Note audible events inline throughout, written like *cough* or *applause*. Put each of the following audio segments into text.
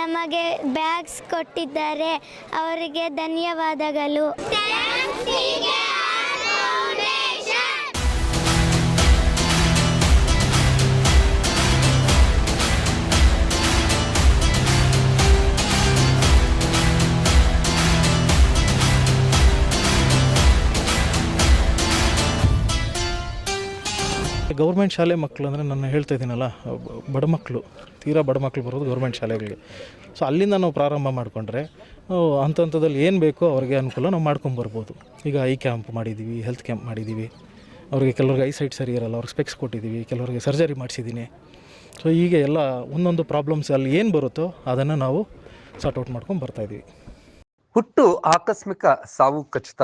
ನಮಗೆ ಬ್ಯಾಗ್ಸ್ ಕೊಟ್ಟಿದ್ದಾರೆ. ಅವರಿಗೆ ಧನ್ಯವಾದಗಳು. ಗೌರ್ಮೆಂಟ್ ಶಾಲೆ ಮಕ್ಕಳು ಅಂದರೆ ನಾನು ಹೇಳ್ತಾ ಇದ್ದೀನಲ್ಲ ಬಡ ಮಕ್ಕಳು ತೀರಾ ಬಡ ಮಕ್ಕಳು ಬರೋದು ಗೌರ್ಮೆಂಟ್ ಶಾಲೆಗಳಿಗೆ. ಸೊ ಅಲ್ಲಿಂದ ನಾವು ಪ್ರಾರಂಭ ಮಾಡಿಕೊಂಡ್ರೆ ಹಂತ ಹಂತದಲ್ಲಿ ಏನು ಬೇಕೋ ಅವ್ರಿಗೆ ಅನುಕೂಲ ನಾವು ಮಾಡ್ಕೊಂಬರ್ಬೋದು ಈಗ ಐ ಕ್ಯಾಂಪ್ ಮಾಡಿದ್ದೀವಿ ಹೆಲ್ತ್ ಕ್ಯಾಂಪ್ ಮಾಡಿದ್ದೀವಿ ಅವ್ರಿಗೆ ಕೆಲವ್ರಿಗೆ ಐ ಸೈಟ್ ಸರಿ ಇರಲ್ಲ, ಅವ್ರಿಗೆ ಸ್ಪೆಕ್ಸ್ ಕೊಟ್ಟಿದ್ದೀವಿ ಕೆಲವರಿಗೆ ಸರ್ಜರಿ ಮಾಡಿಸಿದ್ದೀನಿ ಸೊ ಹೀಗೆ ಎಲ್ಲ ಒಂದೊಂದು ಪ್ರಾಬ್ಲಮ್ಸ್ ಅಲ್ಲಿ ಏನು ಬರುತ್ತೋ ಅದನ್ನು ನಾವು ಸಾರ್ಟ್ ಔಟ್ ಮಾಡ್ಕೊಂಡು ಬರ್ತಾಯಿದ್ದೀವಿ ಹುಟ್ಟು ಆಕಸ್ಮಿಕ ಸಾವು ಖಚಿತ.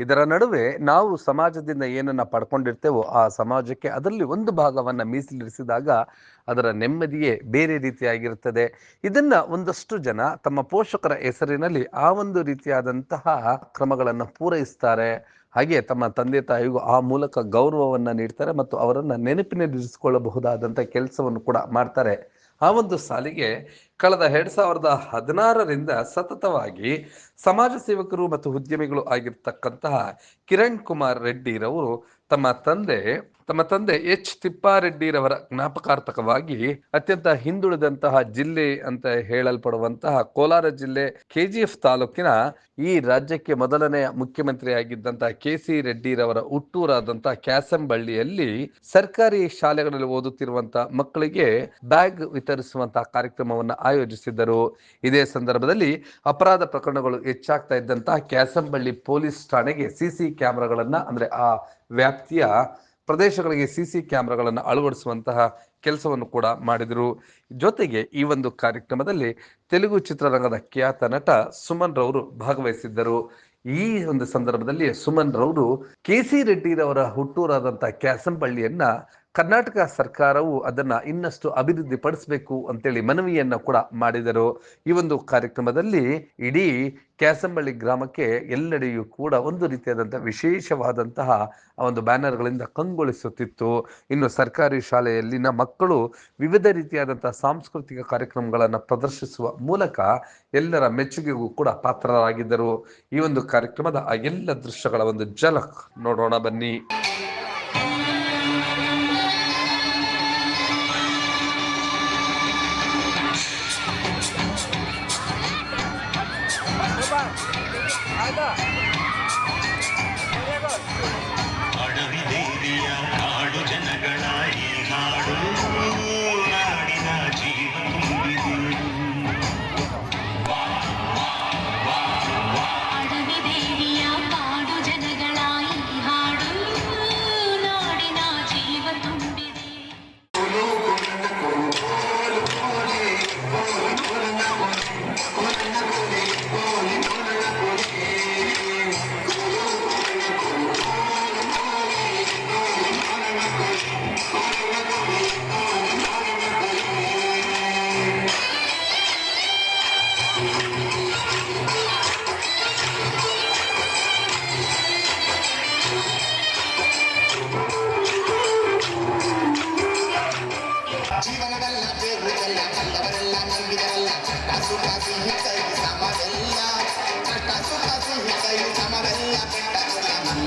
ಇದರ ನಡುವೆ ನಾವು ಸಮಾಜದಿಂದ ಏನನ್ನ ಪಡ್ಕೊಂಡಿರ್ತೇವೋ ಆ ಸಮಾಜಕ್ಕೆ ಅದರಲ್ಲಿ ಒಂದು ಭಾಗವನ್ನ ಮೀಸಲಿರಿಸಿದಾಗ ಅದರ ನೆಮ್ಮದಿಯೇ ಬೇರೆ ರೀತಿಯಾಗಿರುತ್ತದೆ. ಇದನ್ನ ಒಂದಷ್ಟು ಜನ ತಮ್ಮ ಪೋಷಕರ ಹೆಸರಿನಲ್ಲಿ ಆ ಒಂದು ರೀತಿಯಾದಂತಹ ಕ್ರಮಗಳನ್ನು ಪೂರೈಸ್ತಾರೆ. ಹಾಗೆ ತಮ್ಮ ತಂದೆ ತಾಯಿಗೂ ಆ ಮೂಲಕ ಗೌರವವನ್ನ ನೀಡ್ತಾರೆ ಮತ್ತು ಅವರನ್ನು ನೆನಪಿನಲ್ಲಿರಿಸಿಕೊಳ್ಳಬಹುದಾದಂಥ ಕೆಲಸವನ್ನು ಕೂಡ ಮಾಡ್ತಾರೆ. ಆ ಒಂದು ಸಾಲಿಗೆ ಕಳೆದ ಎರಡ್ ಸಾವಿರದ ಹದಿನಾರರಿಂದ ಸತತವಾಗಿ ಸಮಾಜ ಸೇವಕರು ಮತ್ತು ಉದ್ಯಮಿಗಳು ಆಗಿರ್ತಕ್ಕಂತಹ ಕಿರಣ್ ಕುಮಾರ್ ರೆಡ್ಡಿರವರು ತಮ್ಮ ತಂದೆ ತಮ್ಮ ತಂದೆ ಎಚ್ ತಿಪ್ಪಾರೆಡ್ಡಿರವರ ಜ್ಞಾಪಕಾರ್ಥಕವಾಗಿ ಅತ್ಯಂತ ಹಿಂದುಳಿದಂತಹ ಜಿಲ್ಲೆ ಅಂತ ಹೇಳಲ್ಪಡುವಂತಹ ಕೋಲಾರ ಜಿಲ್ಲೆ ಕೆಜಿಎಫ್ ತಾಲೂಕಿನ ಈ ರಾಜ್ಯಕ್ಕೆ ಮೊದಲನೆಯ ಮುಖ್ಯಮಂತ್ರಿಯಾಗಿದ್ದಂತಹ ಕೆ ಸಿ ರೆಡ್ಡಿರವರ ಹುಟ್ಟೂರಾದಂತಹ ಕ್ಯಾಸಂಬಳ್ಳಿಯಲ್ಲಿ ಸರ್ಕಾರಿ ಶಾಲೆಗಳಲ್ಲಿ ಓದುತ್ತಿರುವಂತಹ ಮಕ್ಕಳಿಗೆ ಬ್ಯಾಗ್ ವಿತರಿಸುವಂತಹ ಕಾರ್ಯಕ್ರಮವನ್ನು ಆಯೋಜಿಸಿದ್ದರು. ಇದೇ ಸಂದರ್ಭದಲ್ಲಿ ಅಪರಾಧ ಪ್ರಕರಣಗಳು ಹೆಚ್ಚಾಗ್ತಾ ಇದ್ದಂತಹ ಕ್ಯಾಸಂಬಳ್ಳಿ ಪೊಲೀಸ್ ಠಾಣೆಗೆ ಸಿಸಿ ಕ್ಯಾಮೆರಾಗಳನ್ನ, ಅಂದ್ರೆ ಆ ವ್ಯಾಪ್ತಿಯ ಪ್ರದೇಶಗಳಿಗೆ ಸಿಸಿ ಕ್ಯಾಮೆರಾಗಳನ್ನು ಅಳವಡಿಸುವಂತಹ ಕೆಲಸವನ್ನು ಕೂಡ ಮಾಡಿದರು. ಜೊತೆಗೆ ಈ ಒಂದು ಕಾರ್ಯಕ್ರಮದಲ್ಲಿ ತೆಲುಗು ಚಿತ್ರರಂಗದ ಖ್ಯಾತ ನಟ ಸುಮನ್ ರವರು ಭಾಗವಹಿಸಿದ್ದರು. ಈ ಒಂದು ಸಂದರ್ಭದಲ್ಲಿ ಸುಮನ್ ರವರು ಕೆ ಸಿ ರೆಡ್ಡಿರವರ ಹುಟ್ಟೂರಾದಂತಹ ಕ್ಯಾಸಂಪಳ್ಳಿಯನ್ನ ಕರ್ನಾಟಕ ಸರ್ಕಾರವು ಅದನ್ನ ಇನ್ನಷ್ಟು ಅಭಿವೃದ್ಧಿಪಡಿಸಬೇಕು ಅಂತೇಳಿ ಮನವಿಯನ್ನು ಕೂಡ ಮಾಡಿದರು. ಈ ಒಂದು ಕಾರ್ಯಕ್ರಮದಲ್ಲಿ ಇಡೀ ಕ್ಯಾಸಂಬಳ್ಳಿ ಗ್ರಾಮಕ್ಕೆ ಎಲ್ಲೆಡೆಯೂ ಕೂಡ ಒಂದು ರೀತಿಯಾದಂಥ ವಿಶೇಷವಾದಂತಹ ಒಂದು ಬ್ಯಾನರ್ಗಳಿಂದ ಕಂಗೊಳಿಸುತ್ತಿತ್ತು. ಇನ್ನು ಸರ್ಕಾರಿ ಶಾಲೆಯಲ್ಲಿನ ಮಕ್ಕಳು ವಿವಿಧ ರೀತಿಯಾದಂಥ ಸಾಂಸ್ಕೃತಿಕ ಕಾರ್ಯಕ್ರಮಗಳನ್ನು ಪ್ರದರ್ಶಿಸುವ ಮೂಲಕ ಎಲ್ಲರ ಮೆಚ್ಚುಗೆಗೂ ಕೂಡ ಪಾತ್ರರಾಗಿದ್ದರು. ಈ ಒಂದು ಕಾರ್ಯಕ್ರಮದ ಆ ಎಲ್ಲ ದೃಶ್ಯಗಳ ಒಂದು ಝಲಕ್ ನೋಡೋಣ ಬನ್ನಿ.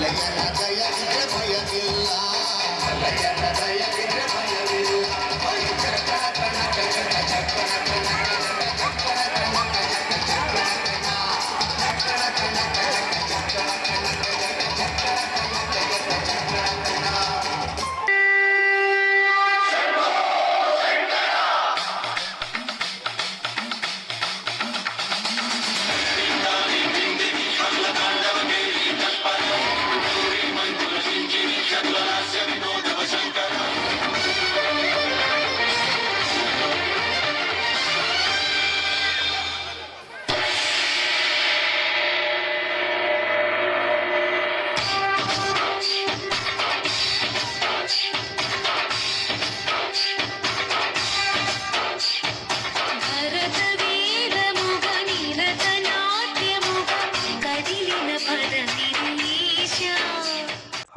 జయ జయ భయ భయ భయ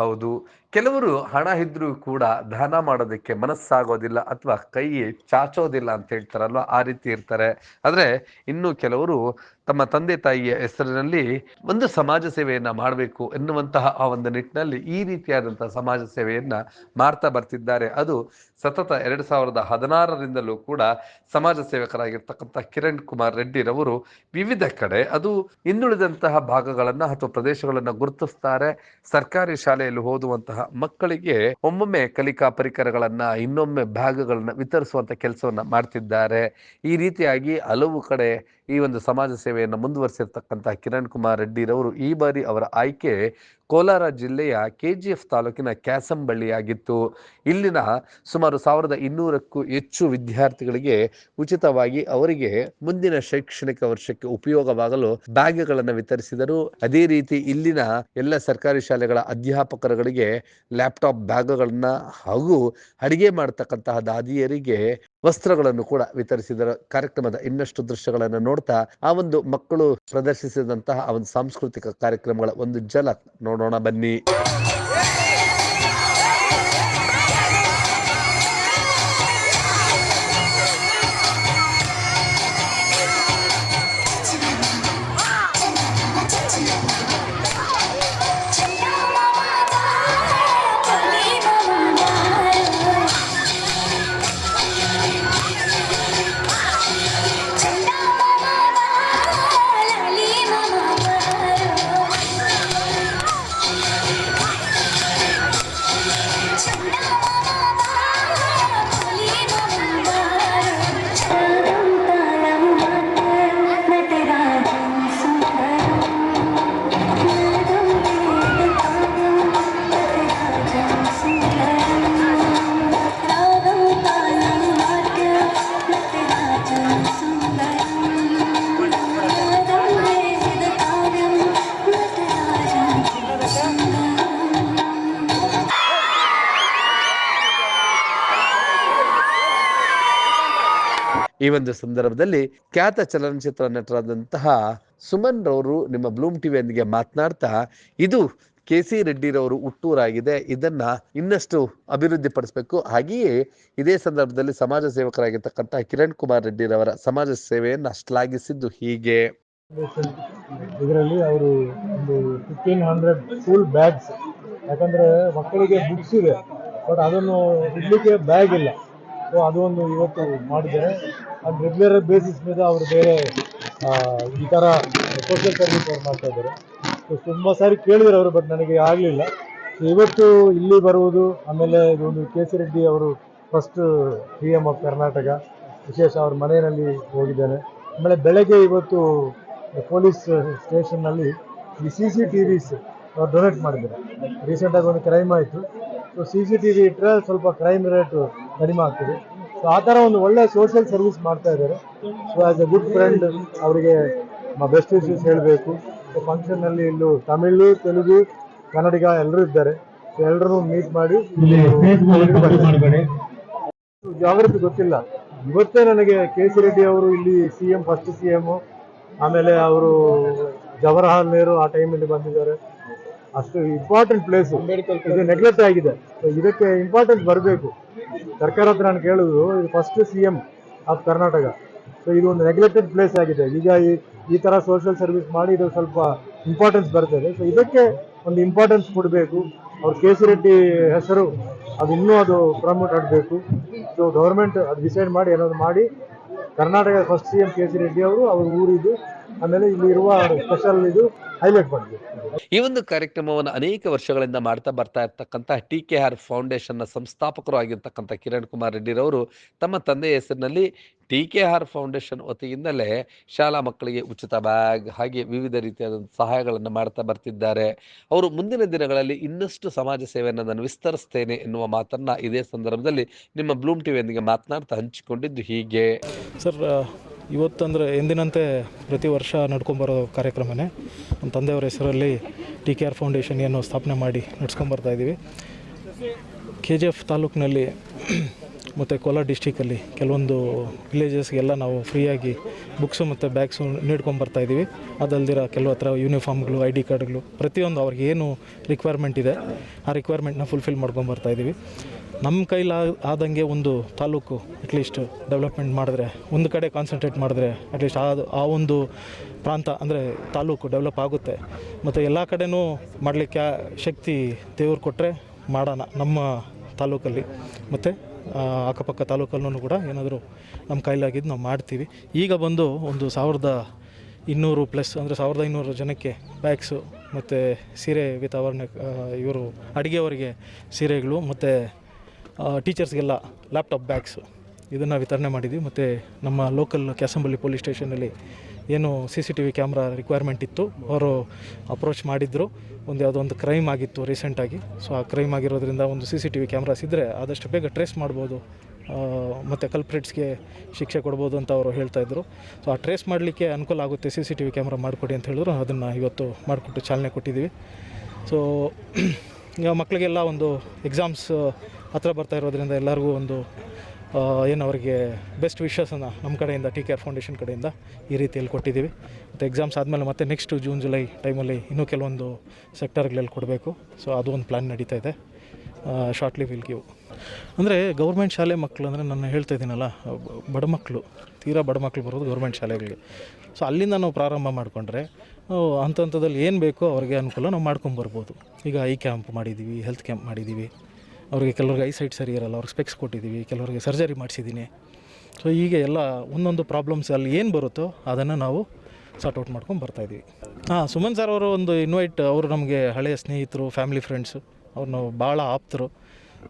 ಹೌದು. ಕೆಲವರು ಹಣ ಇದ್ರೂ ಕೂಡ ದಾನ ಮಾಡೋದಕ್ಕೆ ಮನಸ್ಸಾಗೋದಿಲ್ಲ ಅಥವಾ ಕೈ ಚಾಚೋದಿಲ್ಲ ಅಂತ ಹೇಳ್ತಾರಲ್ವ? ಆ ರೀತಿ ಇರ್ತಾರೆ. ಆದರೆ ಇನ್ನು ಕೆಲವರು ತಮ್ಮ ತಂದೆ ತಾಯಿಯ ಹೆಸರಿನಲ್ಲಿ ಒಂದು ಸಮಾಜ ಸೇವೆಯನ್ನ ಮಾಡಬೇಕು ಎನ್ನುವಂತಹ ಆ ಒಂದು ನಿಟ್ಟಿನಲ್ಲಿ ಈ ರೀತಿಯಾದಂತಹ ಸಮಾಜ ಸೇವೆಯನ್ನ ಮಾಡ್ತಾ ಬರ್ತಿದ್ದಾರೆ. ಅದು ಸತತ ಎರಡು ಸಾವಿರದ ಹದಿನಾರರಿಂದಲೂ ಕೂಡ ಸಮಾಜ ಸೇವಕರಾಗಿರ್ತಕ್ಕಂಥ ಕಿರಣ್ ಕುಮಾರ್ ರೆಡ್ಡಿರವರು ವಿವಿಧ ಕಡೆ ಅದು ಹಿಂದುಳಿದಂತಹ ಭಾಗಗಳನ್ನ ಅಥವಾ ಪ್ರದೇಶಗಳನ್ನ ಗುರುತಿಸ್ತಾರೆ. ಸರ್ಕಾರಿ ಶಾಲೆಯಲ್ಲಿ ಓದುವಂತಹ ಮಕ್ಕಳಿಗೆ ಒಮ್ಮೊಮ್ಮೆ ಕಲಿಕಾ ಪರಿಕರಗಳನ್ನ ಇನ್ನೊಮ್ಮೆ ಬ್ಯಾಗ್ಗಳನ್ನ ವಿತರಿಸುವಂತ ಕೆಲಸವನ್ನ ಮಾಡ್ತಿದ್ದಾರೆ. ಈ ರೀತಿಯಾಗಿ ಹಲವು ಕಡೆ ಈ ಒಂದು ಸಮಾಜ ಸೇವೆಯನ್ನು ಮುಂದುವರಿಸಿರ್ತಕ್ಕಂಥ ಕಿರಣ್ ಕುಮಾರ್ ರೆಡ್ಡಿರವರು ಈ ಬಾರಿ ಅವರ ಆಯ್ಕೆ ಕೋಲಾರ ಜಿಲ್ಲೆಯ ಕೆ ಜಿ ಎಫ್ ತಾಲೂಕಿನ ಕ್ಯಾಸಂಬಳ್ಳಿಯಾಗಿತ್ತು. ಇಲ್ಲಿನ ಸುಮಾರು ಸಾವಿರದ ಇನ್ನೂರಕ್ಕೂ ಹೆಚ್ಚು ವಿದ್ಯಾರ್ಥಿಗಳಿಗೆ ಉಚಿತವಾಗಿ ಅವರಿಗೆ ಮುಂದಿನ ಶೈಕ್ಷಣಿಕ ವರ್ಷಕ್ಕೆ ಉಪಯೋಗವಾಗಲು ಬ್ಯಾಗ್ಗಳನ್ನು ವಿತರಿಸಿದರು. ಅದೇ ರೀತಿ ಇಲ್ಲಿನ ಎಲ್ಲ ಸರ್ಕಾರಿ ಶಾಲೆಗಳ ಅಧ್ಯಾಪಕರುಗಳಿಗೆ ಲ್ಯಾಪ್ಟಾಪ್ ಬ್ಯಾಗ್ಗಳನ್ನ ಹಾಗೂ ಅಡಿಗೆ ಮಾಡತಕ್ಕಂತಹ ದಾದಿಯರಿಗೆ ವಸ್ತ್ರಗಳನ್ನು ಕೂಡ ವಿತರಿಸಿದ ಕಾರ್ಯಕ್ರಮದ ಇನ್ನಷ್ಟು ದೃಶ್ಯಗಳನ್ನು ನೋಡ್ತಾ ಆ ಒಂದು ಮಕ್ಕಳು ಪ್ರದರ್ಶಿಸಿದಂತಹ ಆ ಒಂದು ಸಾಂಸ್ಕೃತಿಕ ಕಾರ್ಯಕ್ರಮಗಳ ಒಂದು ಜಲ ನೋಡೋಣ ಬನ್ನಿ. ಈ ಒಂದು ಸಂದರ್ಭದಲ್ಲಿ ಖ್ಯಾತ ಚಲನಚಿತ್ರ ನಟರಾದಂತಹ ಸುಮನ್ ರವರು ನಿಮ್ಮ ಬ್ಲೂಮ್ ಟಿವಿಯೊಂದಿಗೆ ಮಾತನಾಡ್ತಾ, ಇದು ಕೆ ಸಿ ರೆಡ್ಡಿರವರು ಹುಟ್ಟೂರಾಗಿದೆ, ಇದನ್ನ ಇನ್ನಷ್ಟು ಅಭಿವೃದ್ಧಿ ಪಡಿಸಬೇಕು ಹಾಗೆಯೇ ಇದೇ ಸಂದರ್ಭದಲ್ಲಿ ಸಮಾಜ ಸೇವಕರಾಗಿರ್ತಕ್ಕಂಥ ಕಿರಣ್ ಕುಮಾರ್ ರೆಡ್ಡಿರವರ ಸಮಾಜ ಸೇವೆಯನ್ನು ಶ್ಲಾಘಿಸಿದ್ದು ಹೀಗೆ. ಇದರಲ್ಲಿ ಅವರು ಒಂದು ಫಿಫ್ಟೀನ್ ಹಂಡ್ರೆಡ್ ಸ್ಕೂಲ್ ಬ್ಯಾಗ್ಸ್ ಯಾಕಂದರೆ ಮಕ್ಕಳಿಗೆ ಬುಕ್ಸ್ ಇದೆ ಬಟ್ ಅದನ್ನು ಇಡಲಿಕ್ಕೆ ಬ್ಯಾಗ್ ಇಲ್ಲ. ಸೊ ಅದೊಂದು ಇವತ್ತು ಮಾಡಿದ್ದಾರೆ. ಅದು ರೆಗ್ಯುಲರ್ ಬೇಸಿಸ್ ಮೇಲೆ ಅವರು ಬೇರೆ ಈ ಥರ ಸೋಷಿಯಲ್ ಸರ್ವಿಸ್ ಅವ್ರು ಮಾಡ್ತಾ ಇದ್ದಾರೆ. ಸೊ ತುಂಬ ಸಾರಿ ಕೇಳಿದ್ರು ಅವರು ಬಟ್ ನನಗೆ ಆಗಲಿಲ್ಲ. ಇವತ್ತು ಇಲ್ಲಿ ಬರುವುದು, ಆಮೇಲೆ ಇದೊಂದು ಕೆ ಸಿ ರೆಡ್ಡಿ ಅವರು first P M of Karnataka ವಿಶೇಷ ಅವ್ರ ಮನೆಯಲ್ಲಿ ಹೋಗಿದ್ದಾನೆ. ಆಮೇಲೆ ಬೆಳಗ್ಗೆ ಇವತ್ತು ಪೊಲೀಸ್ ಸ್ಟೇಷನ್ನಲ್ಲಿ ಈ ಸಿ ಸಿ ಟಿ ವಿಸ್ ಅವ್ರು ಡೊನೇಟ್ ಮಾಡಿದ್ದಾರೆ. ರೀಸೆಂಟಾಗಿ ಒಂದು ಕ್ರೈಮ್ ಆಯಿತು. So C C T V ಇಟ್ಟರೆ ಸ್ವಲ್ಪ ಕ್ರೈಮ್ ರೇಟು ಕಡಿಮೆ ಆಗ್ತದೆ. ಸೊ ಆ ಥರ ಒಂದು ಒಳ್ಳೆ ಸೋಷಿಯಲ್ ಸರ್ವಿಸ್ ಮಾಡ್ತಾ ಇದ್ದಾರೆ. So as a good friend ಅವರಿಗೆ ಬೆಸ್ಟ್ ವಿಶಸ್ ಹೇಳಬೇಕು. ಸೊ ಫಂಕ್ಷನ್ನಲ್ಲಿ ಇಲ್ಲೂ ತಮಿಳು ತೆಲುಗು ಕನ್ನಡಿಗ ಎಲ್ಲರೂ ಇದ್ದಾರೆ. ಸೊ ಎಲ್ಲರೂ ಮೀಟ್ ಮಾಡಿ ಜಾಗೃತಿ ಗೊತ್ತಿಲ್ಲ. ಇವತ್ತೇ ನನಗೆ ಕೆ ಸಿ ರೆಡ್ಡಿ ಅವರು ಇಲ್ಲಿ C M first C M ಆಮೇಲೆ ಅವರು ಜವಾಹರ್ಲಾಲ್ ನೆಹರು ಆ ಟೈಮಲ್ಲಿ ಬಂದಿದ್ದಾರೆ. ಅಷ್ಟು ಇಂಪಾರ್ಟೆಂಟ್ ಪ್ಲೇಸು ಇದು ನೆಗ್ಲೆಕ್ಟ್ ಆಗಿದೆ. ಸೊ ಇದಕ್ಕೆ ಇಂಪಾರ್ಟೆನ್ಸ್ ಬರಬೇಕು. ಸರ್ಕಾರ ಹತ್ರ ನಾನು ಕೇಳೋದು ಇದು first C M of Karnataka so ಇದು ಒಂದು ನೆಗ್ಲೆಕ್ಟೆಡ್ ಪ್ಲೇಸ್ ಆಗಿದೆ. ಈಗ ಈ ಥರ ಸೋಷಿಯಲ್ ಸರ್ವಿಸ್ ಮಾಡಿ ಇದು ಸ್ವಲ್ಪ ಇಂಪಾರ್ಟೆನ್ಸ್ ಬರ್ತದೆ ಸೊ ಇದಕ್ಕೆ ಒಂದು ಇಂಪಾರ್ಟೆನ್ಸ್ ಕೊಡಬೇಕು. ಅವ್ರ ಕೆ ಸಿ ರೆಡ್ಡಿ ಹೆಸರು ಅದು ಇನ್ನೂ ಅದು ಪ್ರಮೋಟ್ ಆಗಬೇಕು. ಸೊ ಗೌರ್ಮೆಂಟ್ ಅದು ಡಿಸೈಡ್ ಮಾಡಿ ಏನಾದ್ರು ಮಾಡಿ Karnataka first C M K C Reddy ಅವರು ಅವ್ರ ಊರಿದು ಆಮೇಲೆ ಇಲ್ಲಿ ಇರುವ ಸ್ಪೆಷಲ್ ಇದು ಹೈಲೈಟ್ ಮಾಡಬೇಕು ಈ ಒಂದು ಕಾರ್ಯಕ್ರಮವನ್ನು ಅನೇಕ ವರ್ಷಗಳಿಂದ ಮಾಡ್ತಾ ಬರ್ತಾ ಇರ್ತಕ್ಕಂಥ ಟಿ ಕೆ ಆರ್ ಫೌಂಡೇಶನ್ನ ಸಂಸ್ಥಾಪಕರು ಆಗಿರ್ತಕ್ಕಂಥ ಕಿರಣ್ ಕುಮಾರ್ ರೆಡ್ಡಿರವರು ತಮ್ಮ ತಂದೆಯ ಹೆಸರಿನಲ್ಲಿ ಟಿ ಕೆ ಆರ್ ಫೌಂಡೇಶನ್ ವತಿಯಿಂದಲೇ ಶಾಲಾ ಮಕ್ಕಳಿಗೆ ಉಚಿತ ಬ್ಯಾಗ್ ಹಾಗೆ ವಿವಿಧ ರೀತಿಯಾದ ಸಹಾಯಗಳನ್ನು ಮಾಡ್ತಾ ಬರ್ತಿದ್ದಾರೆ. ಅವರು ಮುಂದಿನ ದಿನಗಳಲ್ಲಿ ಇನ್ನಷ್ಟು ಸಮಾಜ ಸೇವೆಯನ್ನು ನಾನು ವಿಸ್ತರಿಸ್ತೇನೆ ಎನ್ನುವ ಮಾತನ್ನ ಇದೇ ಸಂದರ್ಭದಲ್ಲಿ ನಿಮ್ಮ ಬ್ಲೂಮ್ ಟಿವಿಯೊಂದಿಗೆ ಮಾತನಾಡ್ತಾ ಹಂಚಿಕೊಂಡಿದ್ದು ಹೀಗೆ. ಸರ್ ಇವತ್ತಂದರೆ ಎಂದಿನಂತೆ ಪ್ರತಿ ವರ್ಷ ನಡ್ಕೊಂಬರೋ ಕಾರ್ಯಕ್ರಮನೇ. ನಮ್ಮ ತಂದೆಯವರ ಹೆಸರಲ್ಲಿ ಟಿ ಕೆ ಆರ್ ಫೌಂಡೇಶನ್ ಏನು ಸ್ಥಾಪನೆ ಮಾಡಿ ಇದ್ದೀವಿ. ಕೆ ಜಿ ಎಫ್ ತಾಲೂಕಿನಲ್ಲಿ *clears throat* ಮತ್ತು ಕೋಲಾರ ಡಿಸ್ಟಿಕಲ್ಲಿ ಕೆಲವೊಂದು ವಿಲೇಜಸ್ಗೆಲ್ಲ ನಾವು ಫ್ರೀಯಾಗಿ ಬುಕ್ಸು ಮತ್ತು ಬ್ಯಾಗ್ಸು ನೀಡ್ಕೊಂಬರ್ತಾ ಇದ್ದೀವಿ. ಅದಲ್ದಿರ ಕೆಲವು ಹತ್ರ ಯೂನಿಫಾರ್ಮ್ಗಳು ಐ ಡಿ ಕಾರ್ಡ್ಗಳು ಪ್ರತಿಯೊಂದು ಅವ್ರಿಗೆ ಏನು ರಿಕ್ವೈರ್ಮೆಂಟ್ ಇದೆ, ಆ ರಿಕ್ವೈರ್ಮೆಂಟ್ನ ಫುಲ್ಫಿಲ್ ಮಾಡ್ಕೊಂಬರ್ತಾ ಇದ್ದೀವಿ. ನಮ್ಮ ಕೈಲಿ ಆದಂಗೆ ಒಂದು ತಾಲೂಕು ಅಟ್ಲೀಸ್ಟ್ ಡೆವಲಪ್ಮೆಂಟ್ ಮಾಡಿದ್ರೆ, ಒಂದು ಕಡೆ ಕಾನ್ಸಂಟ್ರೇಟ್ ಮಾಡಿದ್ರೆ ಅಟ್ಲೀಸ್ಟ್ ಆ ಆ ಒಂದು ಪ್ರಾಂತ ಅಂದರೆ ತಾಲೂಕು ಡೆವಲಪ್ ಆಗುತ್ತೆ. ಮತ್ತು ಎಲ್ಲ ಕಡೆನೂ ಮಾಡಲಿಕ್ಕೆ ಶಕ್ತಿ ದೇವ್ರು ಕೊಟ್ಟರೆ ಮಾಡೋಣ ನಮ್ಮ ತಾಲೂಕಲ್ಲಿ. ಮತ್ತು ಅಕ್ಕಪಕ್ಕ ತಾಲೂಕಲ್ಲೂ ಕೂಡ ಏನಾದರೂ ನಮ್ಮ ಕೈಲಾಗಿದ್ದು ನಾವು ಮಾಡ್ತೀವಿ. ಈಗ ಬಂದು ಒಂದು ಸಾವಿರದ ಇನ್ನೂರು ಪ್ಲಸ್ ಅಂದರೆ ಸಾವಿರದ ಇನ್ನೂರು ಜನಕ್ಕೆ ಬ್ಯಾಗ್ಸು ಮತ್ತು ಸೀರೆ ವಿತ್ ಅವರ್ನ ಇವರು ಅಡುಗೆಯವರಿಗೆ ಸೀರೆಗಳು ಮತ್ತು ಟೀಚರ್ಸ್ಗೆಲ್ಲ ಲ್ಯಾಪ್ಟಾಪ್ ಬ್ಯಾಗ್ಸು ಇದನ್ನು ವಿತರಣೆ ಮಾಡಿದ್ವಿ. ಮತ್ತು ನಮ್ಮ ಲೋಕಲ್ ಕ್ಯಾಸಂಬಳ್ಳಿ ಪೊಲೀಸ್ ಸ್ಟೇಷನಲ್ಲಿ ಏನು C C T V camera requirement ಇತ್ತು. ಅವರು ಅಪ್ರೋಚ್ ಮಾಡಿದ್ರು. ಒಂದು ಯಾವುದೋ ಒಂದು ಕ್ರೈಮ್ ಆಗಿತ್ತು ರೀಸೆಂಟಾಗಿ ಸೊ ಆ ಕ್ರೈಮ್ ಆಗಿರೋದ್ರಿಂದ ಒಂದು C C T V cameras ಇದ್ದರೆ ಆದಷ್ಟು ಬೇಗ ಟ್ರೇಸ್ ಮಾಡ್ಬೋದು. ಮತ್ತು ಕಲ್ಪ್ರಿಟ್ಸ್ಗೆ ಶಿಕ್ಷೆ ಕೊಡ್ಬೋದು ಅಂತ ಅವರು ಹೇಳ್ತಾಯಿದ್ರು ಸೊ ಆ ಟ್ರೇಸ್ ಮಾಡಲಿಕ್ಕೆ ಅನುಕೂಲ ಆಗುತ್ತೆ. C C T V camera ಮಾಡಿಕೊಡಿ ಅಂತ ಹೇಳಿದ್ರು. ಅದನ್ನು ಇವತ್ತು ಮಾಡಿಕೊಟ್ಟು ಚಾಲನೆ ಕೊಟ್ಟಿದ್ದೀವಿ. ಸೊ *clears throat* ಈಗ ಮಕ್ಕಳಿಗೆಲ್ಲ ಒಂದು ಎಕ್ಸಾಮ್ಸ್ ಹತ್ರ ಬರ್ತಾ ಇರೋದ್ರಿಂದ ಎಲ್ಲರಿಗೂ ಒಂದು ಏನು ಅವರಿಗೆ ಬೆಸ್ಟ್ ವಿಶಸನ್ನು ನಮ್ಮ ಕಡೆಯಿಂದ ಟಿ ಕೇರ್ ಫೌಂಡೇಶನ್ ಕಡೆಯಿಂದ ಈ ರೀತಿಯಲ್ಲಿ ಕೊಟ್ಟಿದ್ದೀವಿ. ಮತ್ತು ಎಕ್ಸಾಮ್ಸ್ ಆದಮೇಲೆ ಮತ್ತೆ ನೆಕ್ಸ್ಟ್ ಜೂನ್ ಜುಲೈ ಟೈಮಲ್ಲಿ ಇನ್ನೂ ಕೆಲವೊಂದು ಸೆಕ್ಟರ್ಗಳಲ್ಲಿ ಕೊಡಬೇಕು. ಸೊ ಅದು ಒಂದು ಪ್ಲ್ಯಾನ್ ನಡೀತಾ ಇದೆ. ಶಾರ್ಟ್ಲಿ ವಿಲ್ ಗಿವ್ ಅಂದರೆ ಗೌರ್ಮೆಂಟ್ ಶಾಲೆ ಮಕ್ಕಳು ಅಂದರೆ ನಾನು ಹೇಳ್ತಾ ಇದ್ದೀನಲ್ಲ, ಬಡ ಮಕ್ಕಳು ತೀರಾ ಬಡ ಮಕ್ಕಳು ಬರೋದು ಗೌರ್ಮೆಂಟ್ ಶಾಲೆಗಳಿಗೆ. ಸೊ ಅಲ್ಲಿಂದ ನಾವು ಪ್ರಾರಂಭ ಮಾಡಿಕೊಂಡ್ರೆ ಹಂತ ಹಂತದಲ್ಲಿ ಏನು ಬೇಕೋ ಅವ್ರಿಗೆ ಅನುಕೂಲ ನಾವು ಮಾಡ್ಕೊಂಬರ್ಬೋದು. ಈಗ ಐ ಕ್ಯಾಂಪ್ ಮಾಡಿದ್ದೀವಿ ಹೆಲ್ತ್ ಕ್ಯಾಂಪ್ ಮಾಡಿದ್ದೀವಿ. ಅವ್ರಿಗೆ ಕೆಲವ್ರಿಗೆ ಐ ಸೈಟ್ ಸರಿ ಇರಲ್ಲ, ಅವ್ರಿಗೆ ಸ್ಪೆಕ್ಸ್ ಕೊಟ್ಟಿದ್ದೀವಿ, ಕೆಲವ್ರಿಗೆ ಸರ್ಜರಿ ಮಾಡಿಸಿದ್ದೀನಿ. ಸೊ ಹೀಗೆ ಎಲ್ಲ ಒಂದೊಂದು ಪ್ರಾಬ್ಲಮ್ಸ್ ಅಲ್ಲಿ ಏನು ಬರುತ್ತೋ ಅದನ್ನು ನಾವು ಸಾರ್ಟ್ ಔಟ್ ಮಾಡ್ಕೊಂಡು ಬರ್ತಾಯಿದ್ದೀವಿ ಹಾಂ, ಸುಮನ್ ಸರ್ ಅವರು ಒಂದು ಇನ್ವೈಟ್ ಅವರು ನಮಗೆ ಹಳೆಯ ಸ್ನೇಹಿತರು ಫ್ಯಾಮಿಲಿ ಫ್ರೆಂಡ್ಸು ಅವ್ರನ್ನ ಭಾಳ ಆಪ್ತರು.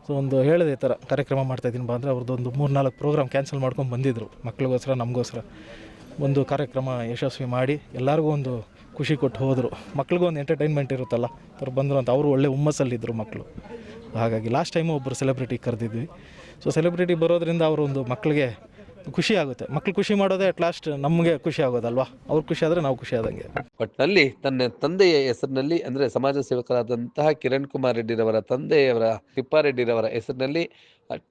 ಸೊ ಒಂದು ಹೇಳಿದೆ ಈ ಥರ ಕಾರ್ಯಕ್ರಮ ಮಾಡ್ತಾಯಿದ್ದೀನಿ ಬಾ ಅಂದರೆ ಅವ್ರದ್ದು ಒಂದು ಮೂರು ನಾಲ್ಕು ಪ್ರೋಗ್ರಾಮ್ ಕ್ಯಾನ್ಸಲ್ ಮಾಡ್ಕೊಂಡು ಬಂದಿದ್ದರು ಮಕ್ಳಿಗೋಸ್ಕರ, ನಮಗೋಸ್ಕರ. ಒಂದು ಕಾರ್ಯಕ್ರಮ ಯಶಸ್ವಿ ಮಾಡಿ ಎಲ್ಲರಿಗೂ ಒಂದು ಖುಷಿ ಕೊಟ್ಟು ಹೋದರು. ಮಕ್ಳಿಗೂ ಒಂದು ಎಂಟರ್ಟೈನ್ಮೆಂಟ್ ಇರುತ್ತಲ್ಲ, ಅವ್ರು ಬಂದರು ಅಂತ, ಅವರು ಒಳ್ಳೆ ಹುಮ್ಮಸ್ಸಲ್ಲಿದ್ದರು ಮಕ್ಕಳು ಹಾಗಾಗಿ ಲಾಸ್ಟ್ ಟೈಮು ಒಬ್ಬರು ಸೆಲೆಬ್ರಿಟಿ ಕರೆದಿದ್ವಿ. ಸೊ ಸೆಲೆಬ್ರಿಟಿ ಬರೋದರಿಂದ ಅವರು ಒಂದು ಮಕ್ಕಳಿಗೆ ಖುಷಿ ಆಗುತ್ತೆ ಮಕ್ಕಳು ಖುಷಿ ಮಾಡೋದೇ ಅಟ್ ಲಾಸ್ಟ್ ನಮಗೆ ಖುಷಿ ಆಗೋದಲ್ವಾ? ಅವ್ರು ಖುಷಿ ಆದರೆ ನಾವು ಖುಷಿ ಆದಂಗೆ. ಒಟ್ಟಿನಲ್ಲಿ ತನ್ನ ತಂದೆಯ ಹೆಸರಿನಲ್ಲಿ ಅಂದರೆ ಸಮಾಜ ಸೇವಕರಾದಂತಹ ಕಿರಣ್ ಕುಮಾರ್ ರೆಡ್ಡಿರವರ ತಂದೆಯವರ ತಿಪ್ಪಾರೆಡ್ಡಿರವರ ಹೆಸರಿನಲ್ಲಿ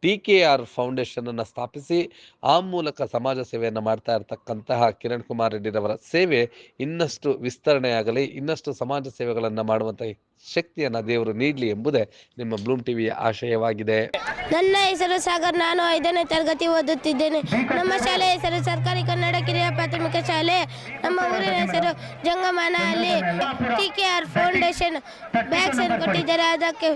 ಟಿ ಕೆ ಆರ್ ಫೌಂಡೇಶನ್ ಅನ್ನು ಸ್ಥಾಪಿಸಿ ಆ ಮೂಲಕ ಸಮಾಜ ಸೇವೆಯನ್ನು ಮಾಡ್ತಾ ಇರತಕ್ಕಂತಹ ಕಿರಣ್ ಕುಮಾರ್ ರೆಡ್ಡಿರವರ ಸೇವೆ ಇನ್ನಷ್ಟು ವಿಸ್ತರಣೆಯಾಗಲಿ, ಇನ್ನಷ್ಟು ಸಮಾಜ ಸೇವೆಗಳನ್ನು ಮಾಡುವಂಥ ಶಕ್ತಿಯನ್ನು ದೇವರು ನೀಡಲಿ ಎಂಬುದೇ ನಿಮ್ಮ ಬ್ಲೂಮ್ ಟಿವಿಯ ಆಶಯವಾಗಿದೆ. ನನ್ನ ಹೆಸರು ಸಾಗರ್ ನಾನು ಐದನೇ ತರಗತಿ ಓದುತ್ತಿದ್ದೇನೆ. ನಮ್ಮ ಶಾಲೆ ಹೆಸರು ಸರ್ಕಾರಿ ಕನ್ನಡ ಕಿರಿಯ ಪ್ರಾಥಮಿಕ ಶಾಲೆ. ನಮ್ಮ ಊರಿನ ಹೆಸರು ಜಂಗಮನ ಅಲ್ಲಿ T K R foundation. Bags ಅನ್ನು ಕೊಟ್ಟಿದ್ದಾರೆ. ಅದಕ್ಕೆ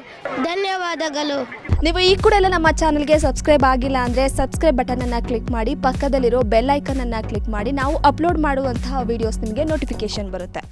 ಧನ್ಯವಾದಗಳು. ನೀವು ಈ ಕೂಡ ಎಲ್ಲ ನಮ್ಮ ಚಾನಲ್ಗೆ ಸಬ್ಸ್ಕ್ರೈಬ್ ಆಗಿಲ್ಲ ಅಂದರೆ ಸಬ್ಸ್ಕ್ರೈಬ್ ಬಟನನ್ನು ಕ್ಲಿಕ್ ಮಾಡಿ ಪಕ್ಕದಲ್ಲಿರೋ ಬೆಲ್ ಐಕನನ್ನು ಕ್ಲಿಕ್ ಮಾಡಿ. ನಾವು ಅಪ್ಲೋಡ್ ಮಾಡುವಂತಹ ವೀಡಿಯೋಸ್ ನಿಮಗೆ ನೋಟಿಫಿಕೇಶನ್ ಬರುತ್ತೆ.